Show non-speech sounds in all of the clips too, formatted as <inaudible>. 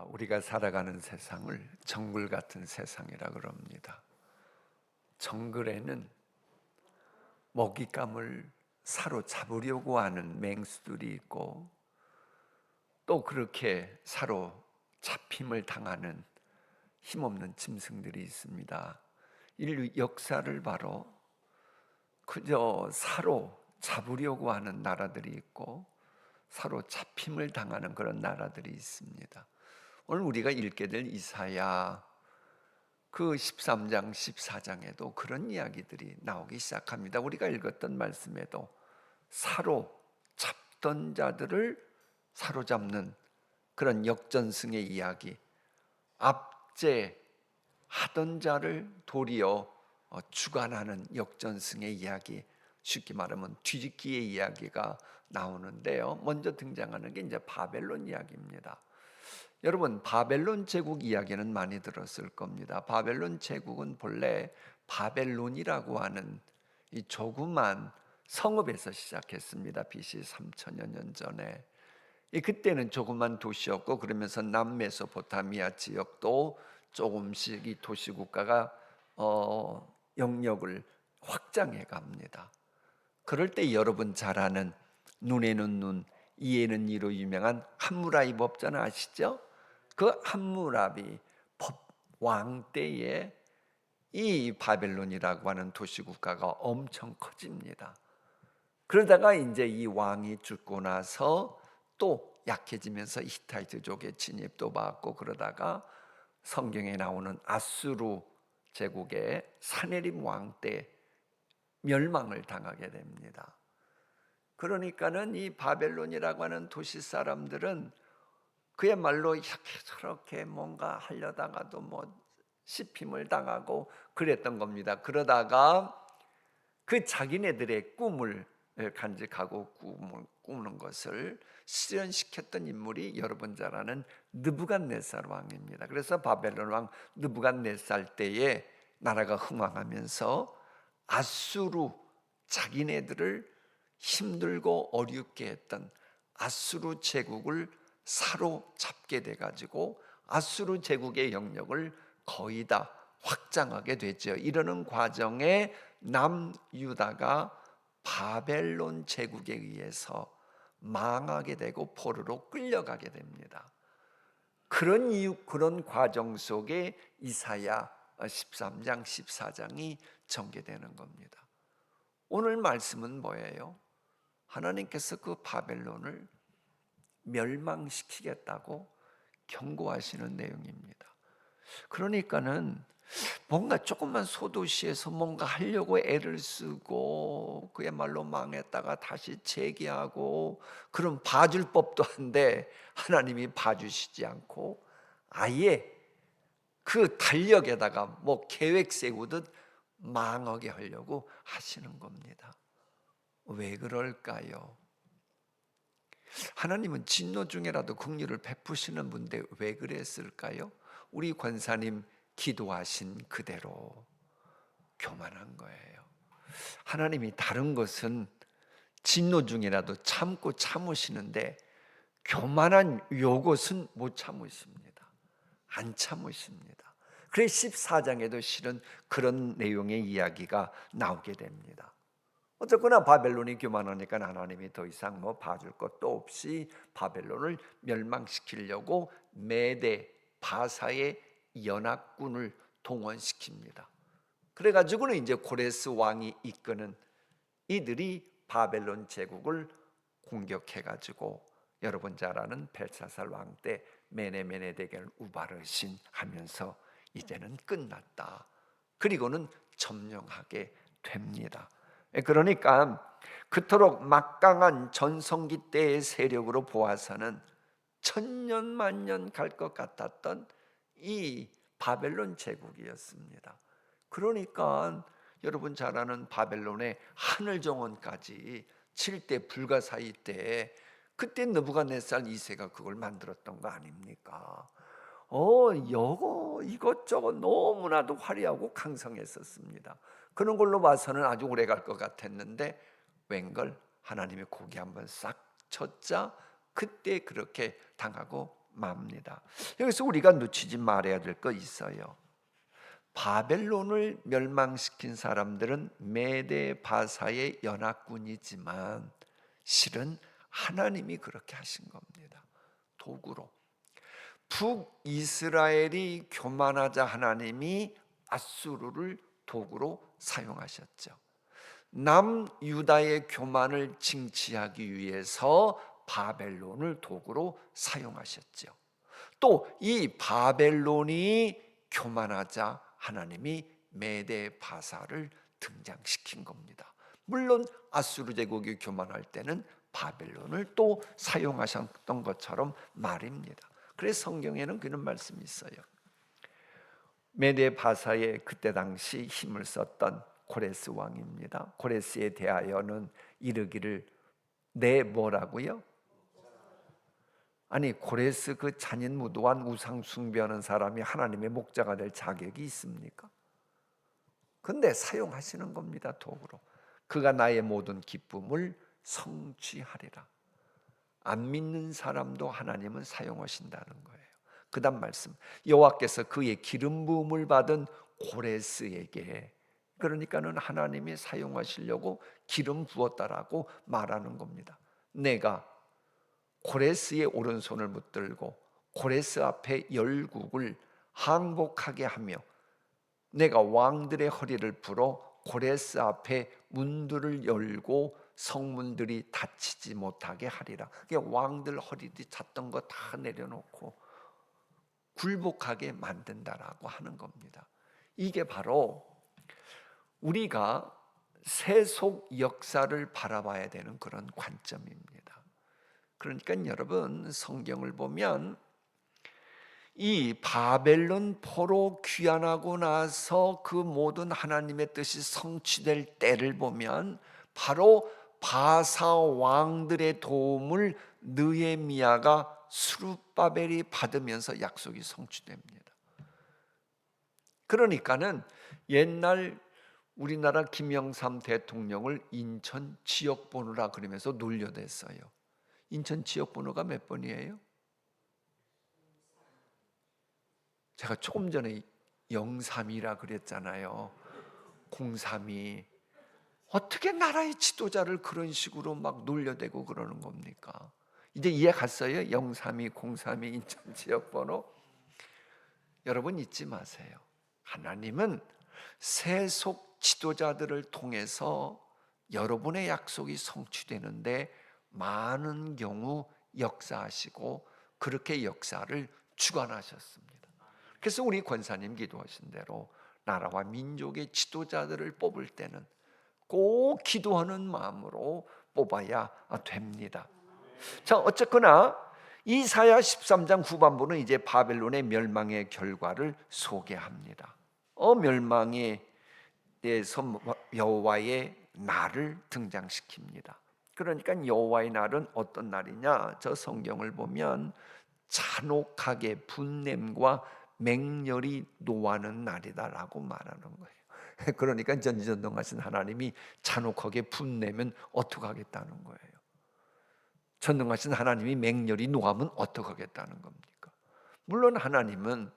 아, 우리가 살아가는 세상을 정글 같은 세상이라 그럽니다. 정글에는 먹잇감을 사로잡으려고 하는 맹수들이 있고 또 그렇게 사로잡힘을 당하는 힘없는 짐승들이 있습니다. 인류 역사를 바로 그저 사로 잡으려고 하는 나라들이 있고 사로 잡힘을 당하는 그런 나라들이 있습니다. 오늘 우리가 읽게 될 이사야 그 13장 14장에도 그런 이야기들이 나오기 시작합니다. 우리가 읽었던 말씀에도 사로 잡던 자들을 사로잡는 그런 역전승의 이야기 압제 하던 자를 도리어 어, 주관하는 역전승의 이야기 쉽게 말하면 뒤집기의 이야기가 나오는데요. 먼저 등장하는 게 이제 바벨론 이야기입니다. 여러분 바벨론 제국 이야기는 많이 들었을 겁니다. 바벨론 제국은 본래 바벨론이라고 하는 이 조그만 성읍에서 시작했습니다. BC 3천여 년 전에. 이 그때는 조그만 도시였고 그러면서 남메소포타미아 지역도 조금씩 이 도시 국가가 어, 영역을 확장해 갑니다. 그럴 때 여러분 잘 아는 눈에는 눈, 이에는 이로 유명한 함무라비 법전 아시죠? 그 함무라비 법왕 때에 이 바벨론이라고 하는 도시 국가가 엄청 커집니다. 그러다가 이제 이 왕이 죽고 나서 또 약해지면서 히타이트족의 진입도 받고 그러다가 성경에 나오는 아수르 제국의 사네립 왕때 멸망을 당하게 됩니다. 그러니까는 이 바벨론이라고 하는 도시 사람들은 그야말로 이렇게 저렇게 뭔가 하려다가도 뭐 씹힘을 당하고 그랬던 겁니다. 그러다가 그 자기네들의 꿈을 간직하고 꿈을 꾸는 것을 실현시켰던 인물이 여러분 잘 아는 느부갓네살 왕입니다. 그래서 바벨론 왕 느부갓네살 때에 나라가 흥왕하면서 아수르 자기네들을 힘들고 어렵게 했던 아수르 제국을 사로잡게 돼 가지고 아수르 제국의 영역을 거의 다 확장하게 되죠. 이러는 과정에 남유다가 바벨론 제국에 의해서 망하게 되고 포로로 끌려가게 됩니다. 그런 이유 그런 과정 속에 이사야 13장 14장이 전개되는 겁니다. 오늘 말씀은 뭐예요? 하나님께서 그 바벨론을 멸망시키겠다고 경고하시는 내용입니다. 그러니까는 뭔가 조금만 소도시에서 뭔가 하려고 애를 쓰고 그야말로 망했다가 다시 재기하고 그럼 봐줄 법도 한데 하나님이 봐주시지 않고 아예 그 달력에다가 뭐 계획 세우듯 망하게 하려고 하시는 겁니다. 왜 그럴까요? 하나님은 진노 중에라도 긍휼을 베푸시는 분데 왜 그랬을까요? 우리 권사님 기도하신 그대로 교만한 거예요. 하나님이 다른 것은 진노 중이라도 참고 참으시는데 교만한 요것은 못 참으십니다. 안 참으십니다. 그래서 14장에도 실은 그런 내용의 이야기가 나오게 됩니다. 어쨌거나 바벨론이 교만하니까 하나님이 더 이상 뭐 봐줄 것도 없이 바벨론을 멸망시키려고 메대 바사의 연합군을 동원시킵니다. 그래가지고는 이제 고레스 왕이 이끄는 이들이 바벨론 제국을 공격해가지고 여러분 잘 아는 벨사살 왕 때 메네메네 대결 우바르신 하면서 이제는 끝났다. 그리고는 점령하게 됩니다. 그러니까 그토록 막강한 전성기 때의 세력으로 보아서는 천년 만년 갈 것 같았던 이 바벨론 제국이었습니다. 그러니까 여러분 잘 아는 바벨론의 하늘 정원까지 7대 불가사의 때 그때 느부갓네살 2세가 그걸 만들었던 거 아닙니까? 어, 여거 이것저것 너무나도 화려하고 강성했었습니다. 그런 걸로 봐서는 아주 오래 갈 것 같았는데 웬걸 하나님의 고기 한번 싹 쳤자 그때 그렇게 당하고 맙니다. 여기서 우리가 놓치지 말아야 될 거 있어요. 바벨론을 멸망시킨 사람들은 메데 바사의 연합군이지만 실은 하나님이 그렇게 하신 겁니다. 도구로. 북이스라엘이 교만하자 하나님이 아수르를 도구로 사용하셨죠. 남유다의 교만을 징치하기 위해서 바벨론을 도구로 사용하셨죠. 또 이 바벨론이 교만하자 하나님이 메데 바사를 등장시킨 겁니다. 물론 아수르 제국이 교만할 때는 바벨론을 또 사용하셨던 것처럼 말입니다. 그래서 성경에는 그런 말씀이 있어요. 메데 바사에 그때 당시 힘을 썼던 고레스 왕입니다. 고레스에 대하여는 이르기를 내 뭐라고요? 아니 고레스 그 잔인 무도한 우상 숭배하는 사람이 하나님의 목자가 될 자격이 있습니까? 근데 사용하시는 겁니다 도구로. 그가 나의 모든 기쁨을 성취하리라. 안 믿는 사람도 하나님은 사용하신다는 거예요. 그다음 말씀 여호와께서 그의 기름 부음을 받은 고레스에게 그러니까는 하나님이 사용하시려고 기름 부었다라고 말하는 겁니다. 내가 고레스의 오른손을 붙들고 고레스 앞에 열국을 항복하게 하며 내가 왕들의 허리를 풀어 고레스 앞에 문들을 열고 성문들이 닫히지 못하게 하리라. 그게 왕들 허리뒤 찼던 거 다 내려놓고 굴복하게 만든다라고 하는 겁니다. 이게 바로 우리가 세속 역사를 바라봐야 되는 그런 관점입니다. 그러니까 여러분 성경을 보면 이 바벨론 포로 귀환하고 나서 그 모든 하나님의 뜻이 성취될 때를 보면 바로 바사 왕들의 도움을 느헤미야가 수르바벨이 받으면서 약속이 성취됩니다. 그러니까는 옛날 우리나라 김영삼 대통령을 인천 지역 번호라 그러면서 놀려댔어요. 인천 지역 번호가 몇 번이에요? 제가 조금 전에 03이라 그랬잖아요. 032. 어떻게 나라의 지도자를 그런 식으로 막 놀려대고 그러는 겁니까? 이제 이해 갔어요? 032, 032 인천 지역 번호. 여러분 잊지 마세요. 하나님은 세속 지도자들을 통해서 여러분의 약속이 성취되는데 많은 경우 역사하시고 그렇게 역사를 주관하셨습니다. 그래서 우리 권사님 기도하신 대로 나라와 민족의 지도자들을 뽑을 때는 꼭 기도하는 마음으로 뽑아야 됩니다. 자, 어쨌거나 이사야 13장 후반부는 이제 바벨론의 멸망의 결과를 소개합니다. 어 멸망에 대해서 여호와의 날을 등장시킵니다. 그러니까 여호와의 날은 어떤 날이냐? 저 성경을 보면 잔혹하게 분냄과 맹렬히 노하는 날이다라고 말하는 거예요. <laughs> 그러니까 전지전능하신 하나님이 잔혹하게 분내면 어떡하겠다는 거예요. 전능하신 하나님이 맹렬히 노하면 어떡하겠다는 겁니까? 물론 하나님은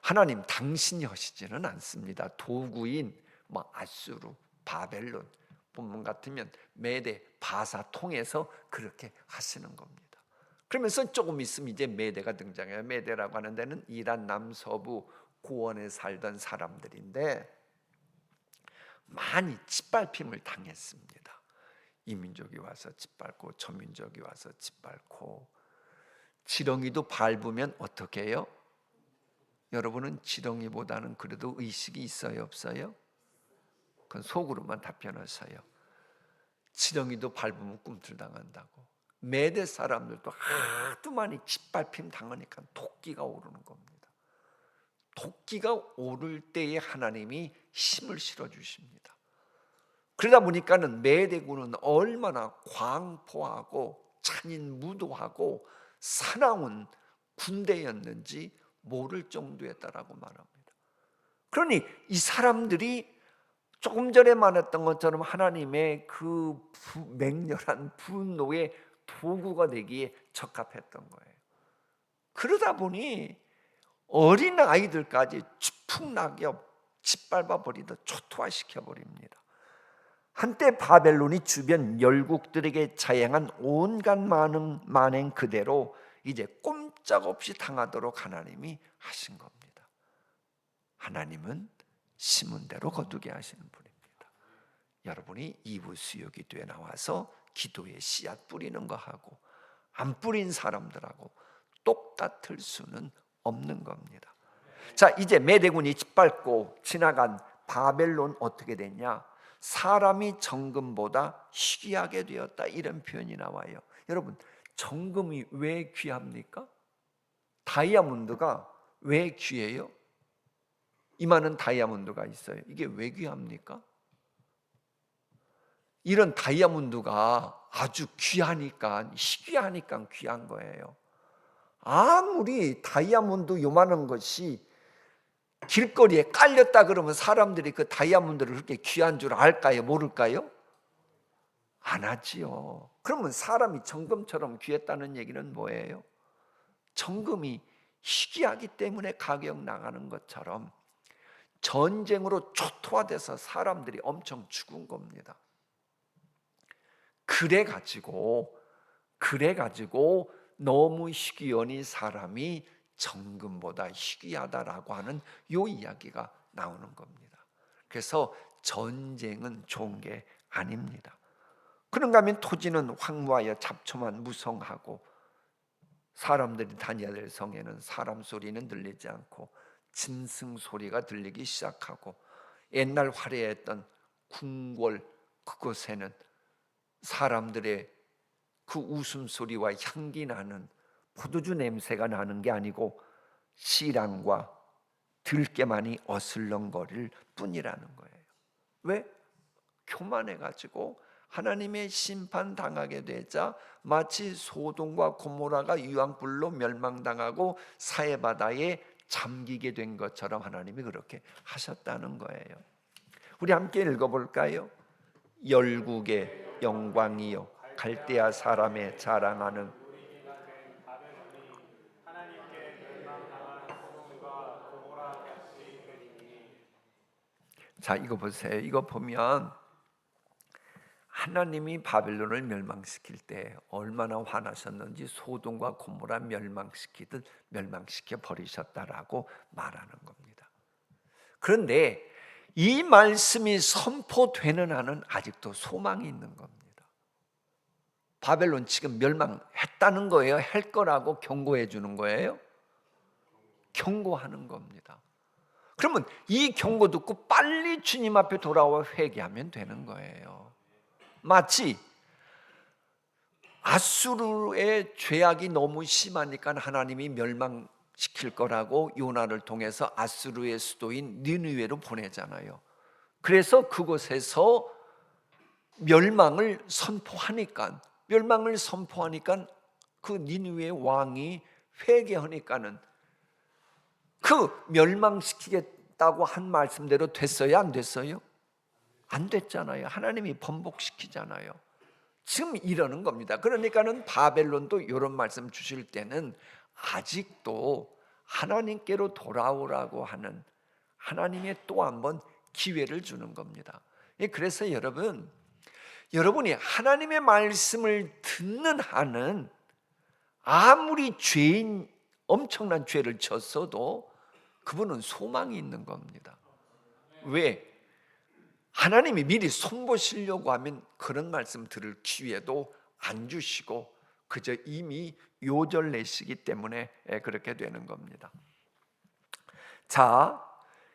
하나님 당신이 하시지는 않습니다. 도구인 뭐 아수르, 바벨론 본문 같으면 메대, 바사 통해서 그렇게 하시는 겁니다. 그러면서 조금 있으면 이제 메대가 등장해요. 메대라고 하는 데는 이란 남서부 고원에 살던 사람들인데 많이 짓밟힘을 당했습니다. 이 민족이 와서 짓밟고 저 민족이 와서 짓밟고 지렁이도 밟으면 어떻게 해요? 여러분은 지렁이보다는 그래도 의식이 있어요, 없어요? 그건 속으로만 답변하세요. 지렁이도 밟으면 꿈틀당한다고. 메대 사람들도 하도 많이 짓밟힘 당하니까 토끼가 오르는 겁니다. 토끼가 오를 때에 하나님이 힘을 실어 주십니다. 그러다 보니까는 메대군은 얼마나 광포하고 잔인 무도하고 사나운 군대였는지 모를 정도였다라고 말합니다. 그러니 이 사람들이 조금 전에 말했던 것처럼 하나님의 그 맹렬한 분노의 도구가 되기에 적합했던 거예요. 그러다 보니 어린 아이들까지 추풍낙엽 짓밟아 버리듯 초토화시켜 버립니다. 한때 바벨론이 주변 열국들에게 자행한 온갖 만행, 만행 그대로 이제 꼼짝없이 당하도록 하나님이 하신 겁니다. 하나님은 심은 대로 거두게 하시는 분입니다. 여러분이 이부 수요 기도에 나와서 기도의 씨앗 뿌리는 거 하고 안 뿌린 사람들하고 똑같을 수는 없는 겁니다. 자, 이제 메대군이 짓밟고 지나간 바벨론 어떻게 됐냐? 사람이 정금보다 희귀하게 되었다 이런 표현이 나와요. 여러분, 정금이 왜 귀합니까? 다이아몬드가 왜 귀해요? 이만한 다이아몬드가 있어요. 이게 왜 귀합니까? 이런 다이아몬드가 아주 귀하니까 희귀하니까 귀한 거예요. 아무리 다이아몬드 요만한 것이 길거리에 깔렸다 그러면 사람들이 그 다이아몬드를 그렇게 귀한 줄 알까요? 모를까요? 안 하지요. 그러면 사람이 정금처럼 귀했다는 얘기는 뭐예요? 정금이 희귀하기 때문에 가격 나가는 것처럼 전쟁으로 초토화돼서 사람들이 엄청 죽은 겁니다. 그래 가지고 그래 가지고 너무 희귀하니 사람이 정금보다 희귀하다라고 하는 요 이야기가 나오는 겁니다. 그래서 전쟁은 좋은 게 아닙니다. 그런가 하면 토지는 황무하여 잡초만 무성하고 사람들이 다녀야 될 성에는 사람 소리는 들리지 않고 짐승 소리가 들리기 시작하고 옛날 화려했던 궁궐 그곳에는 사람들의 그 웃음소리와 향기 나는 포도주 냄새가 나는 게 아니고 시랑과 들깨만이 어슬렁거릴 뿐이라는 거예요. 왜? 교만해 가지고 하나님의 심판 당하게 되자 마치 소돔과 고모라가 유황불로 멸망당하고 사해 바다에 잠기게 된 것처럼 하나님이 그렇게 하셨다는 거예요. 우리 함께 읽어 볼까요? 열국의 영광이요 갈대아 사람의 자랑하는 자, 이거 보세요. 이거 보면 하나님이 바벨론을 멸망시킬 때 얼마나 화나셨는지 소돔과 고모라 멸망시키듯 멸망시켜 버리셨다라고 말하는 겁니다. 그런데 이 말씀이 선포되는 한은 아직도 소망이 있는 겁니다. 바벨론 지금 멸망했다는 거예요? 할 거라고 경고해 주는 거예요? 경고하는 겁니다. 그러면 이 경고 듣고 빨리 주님 앞에 돌아와 회개하면 되는 거예요. 마치 아수르의 죄악이 너무 심하니까 하나님이 멸망시킬 거라고 요나를 통해서 아수르의 수도인 니느웨로 보내잖아요. 그래서 그곳에서 멸망을 선포하니까 멸망을 선포하니까 그 니느웨 왕이 회개하니까는 그 멸망시키겠다고 한 말씀대로 됐어요? 안 됐어요? 안 됐잖아요. 하나님이 번복시키잖아요. 지금 이러는 겁니다. 그러니까는 바벨론도 이런 말씀 주실 때는 아직도 하나님께로 돌아오라고 하는 하나님의 또 한 번 기회를 주는 겁니다. 예, 그래서 여러분, 여러분이 하나님의 말씀을 듣는 한은 아무리 죄인 엄청난 죄를 졌어도 그분은 소망이 있는 겁니다. 왜? 하나님이 미리 손보시려고 하면 그런 말씀 들을 기회도 안 주시고 그저 이미 요절 내시기 때문에 그렇게 되는 겁니다. 자,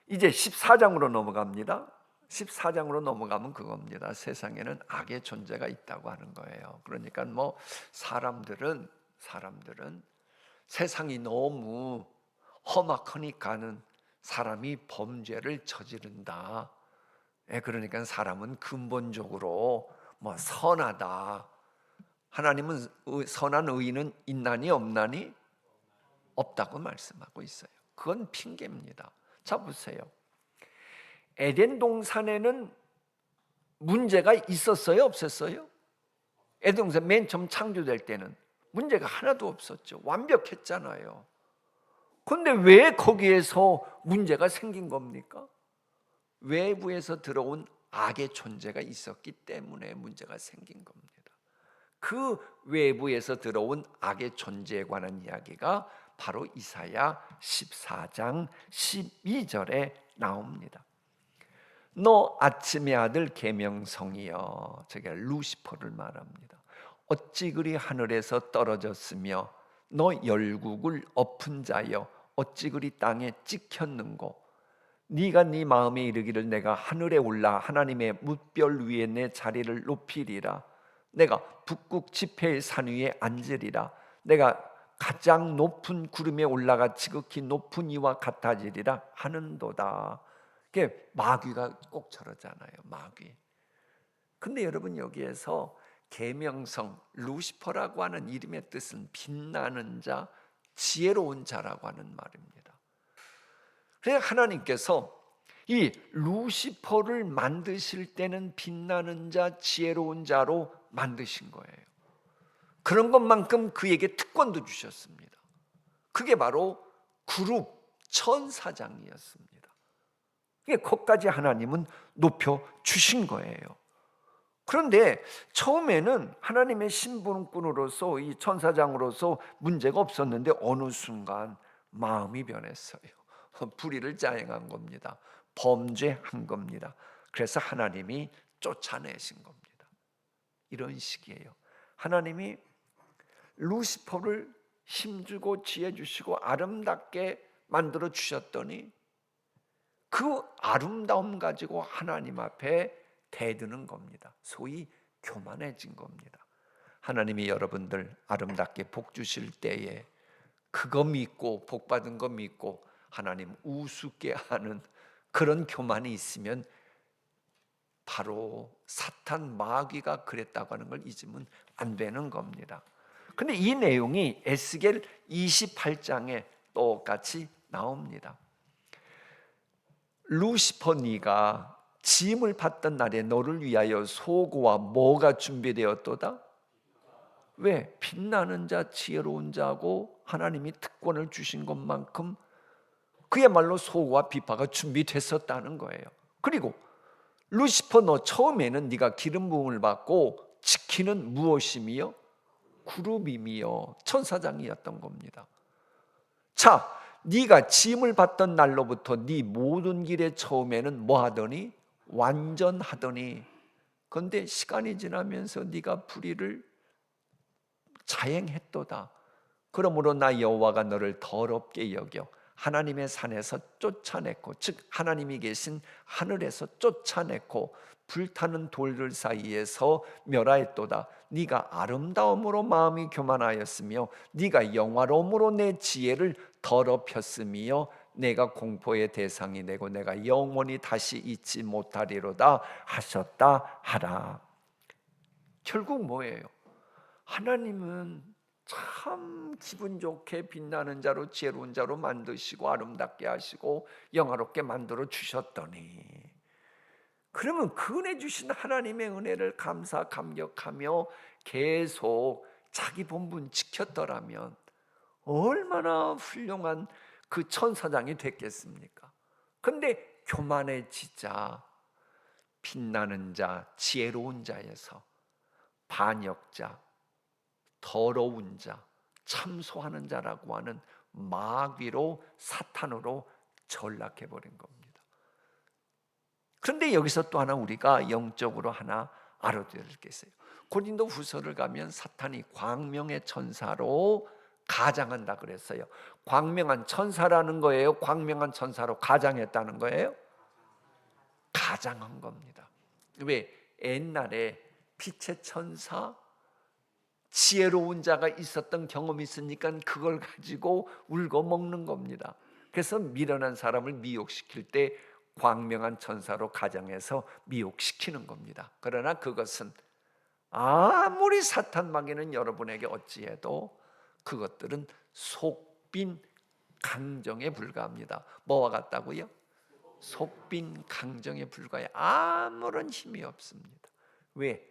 이제 14장으로 넘어갑니다. 14장으로 넘어가면 그겁니다. 세상에는 악의 존재가 있다고 하는 거예요. 그러니까 뭐 사람들은 사람들은 세상이 너무 험악하니까는 사람이 범죄를 저지른다. 예, 그러니까 사람은 근본적으로 뭐 선하다. 하나님은 선한 의인은 있나니 없나니 없다고 말씀하고 있어요. 그건 핑계입니다. 자 보세요. 에덴 동산에는 문제가 있었어요, 없었어요? 에덴 동산 맨 처음 창조될 때는 문제가 하나도 없었죠. 완벽했잖아요. 근데 왜 거기에서 문제가 생긴 겁니까? 외부에서 들어온 악의 존재가 있었기 때문에 문제가 생긴 겁니다. 그 외부에서 들어온 악의 존재에 관한 이야기가 바로 이사야 14장 12절에 나옵니다. 너 아침의 아들 계명성이여 저게 루시퍼를 말합니다. 어찌 그리 하늘에서 떨어졌으며 너 열국을 엎은 자여 어찌 그리 땅에 찍혔는고 네가 네 마음에 이르기를 내가 하늘에 올라 하나님의 뭇별 위에 내 자리를 높이리라 내가 북극 지폐의 산 위에 앉으리라 내가 가장 높은 구름에 올라가 지극히 높은 이와 같아지리라 하는도다. 그게 마귀가 꼭 저러잖아요. 마귀. 근데 여러분 여기에서 계명성 루시퍼라고 하는 이름의 뜻은 빛나는 자, 지혜로운 자라고 하는 말입니다. 그래서 하나님께서 이 루시퍼를 만드실 때는 빛나는 자, 지혜로운 자로 만드신 거예요. 그런 것만큼 그에게 특권도 주셨습니다. 그게 바로 그룹 천사장이었습니다. 이게 거기까지 하나님은 높여 주신 거예요. 그런데 처음에는 하나님의 신분꾼으로서 이 천사장으로서 문제가 없었는데 어느 순간 마음이 변했어요. <laughs> 불의를 자행한 겁니다. 범죄한 겁니다. 그래서 하나님이 쫓아내신 겁니다. 이런 식이에요. 하나님이 루시퍼를 힘주고 지혜 주시고 아름답게 만들어 주셨더니 그 아름다움 가지고 하나님 앞에 대드는 겁니다. 소위 교만해진 겁니다. 하나님이 여러분들 아름답게 복 주실 때에 그거 믿고 복 받은 거 믿고 하나님 우습게 하는 그런 교만이 있으면 바로 사탄 마귀가 그랬다고 하는 걸 잊으면 안 되는 겁니다. 근데 이 내용이 에스겔 28장에 똑같이 나옵니다. 루시퍼 니가 짐을 받던 날에 너를 위하여 소고와 뭐가 준비되었도다? 왜? 빛나는 자, 지혜로운 자고 하나님이 특권을 주신 것만큼 그야말로 소고와 비파가 준비됐었다는 거예요. 그리고 루시퍼 너 처음에는 네가 기름 부음을 받고 지키는 무엇임이요? 구름임이요 천사장이었던 겁니다. 자, 네가 짐을 받던 날로부터 네 모든 길의 처음에는 뭐 하더니 완전하더니 그런데 시간이 지나면서 네가 불의를 자행했도다. 그러므로 나 여호와가 너를 더럽게 여겨 하나님의 산에서 쫓아냈고 즉 하나님이 계신 하늘에서 쫓아냈고 불타는 돌들 사이에서 멸하였도다. 네가 아름다움으로 마음이 교만하였으며 네가 영화로움으로 내 지혜를 더럽혔으며 내가 공포의 대상이 되고 내가 영원히 다시 잊지 못하리로다 하셨다 하라. 결국 뭐예요? 하나님은 참 기분 좋게 빛나는 자로 지혜로운 자로 만드시고 아름답게 하시고 영화롭게 만들어 주셨더니 그러면 그 은혜 주신 하나님의 은혜를 감사 감격하며 계속 자기 본분 지켰더라면 얼마나 훌륭한 그 천사장이 됐겠습니까? 근데 교만해지자 빛나는 자, 지혜로운 자에서 반역자, 더러운 자, 참소하는 자라고 하는 마귀로 사탄으로 전락해 버린 겁니다. 그런데 여기서 또 하나 우리가 영적으로 하나 될게 있어요. 고린도 후서를 가면 사탄이 광명의 천사로 가장한다 그랬어요. 광명한 천사라는 거예요. 광명한 천사로 가장했다는 거예요. 가장한 겁니다. 왜 옛날에 빛의 천사 지혜로운 자가 있었던 경험이 있으니까 그걸 가지고 울고 먹는 겁니다. 그래서 미련한 사람을 미혹시킬 때 광명한 천사로 가장해서 미혹시키는 겁니다. 그러나 그것은 아무리 사탄 마귀는 여러분에게 어찌해도 그것들은 속빈 강정에 불과합니다. 뭐와 같다고요? 속빈 강정에 불과해 아무런 힘이 없습니다. 왜?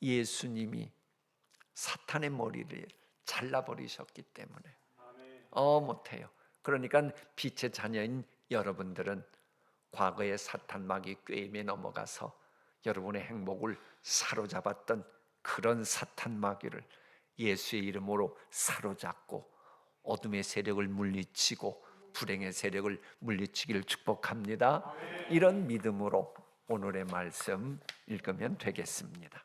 예수님이 사탄의 머리를 잘라버리셨기 때문에 어 못해요. 그러니까 빛의 자녀인 여러분들은 과거의 사탄 마귀 꾀임에 넘어가서 여러분의 행복을 사로잡았던 그런 사탄 마귀를 예수의 이름으로 사로잡고 어둠의 세력을 물리치고 불행의 세력을 물리치기를 축복합니다. 이런 믿음으로 오늘의 말씀 읽으면 되겠습니다.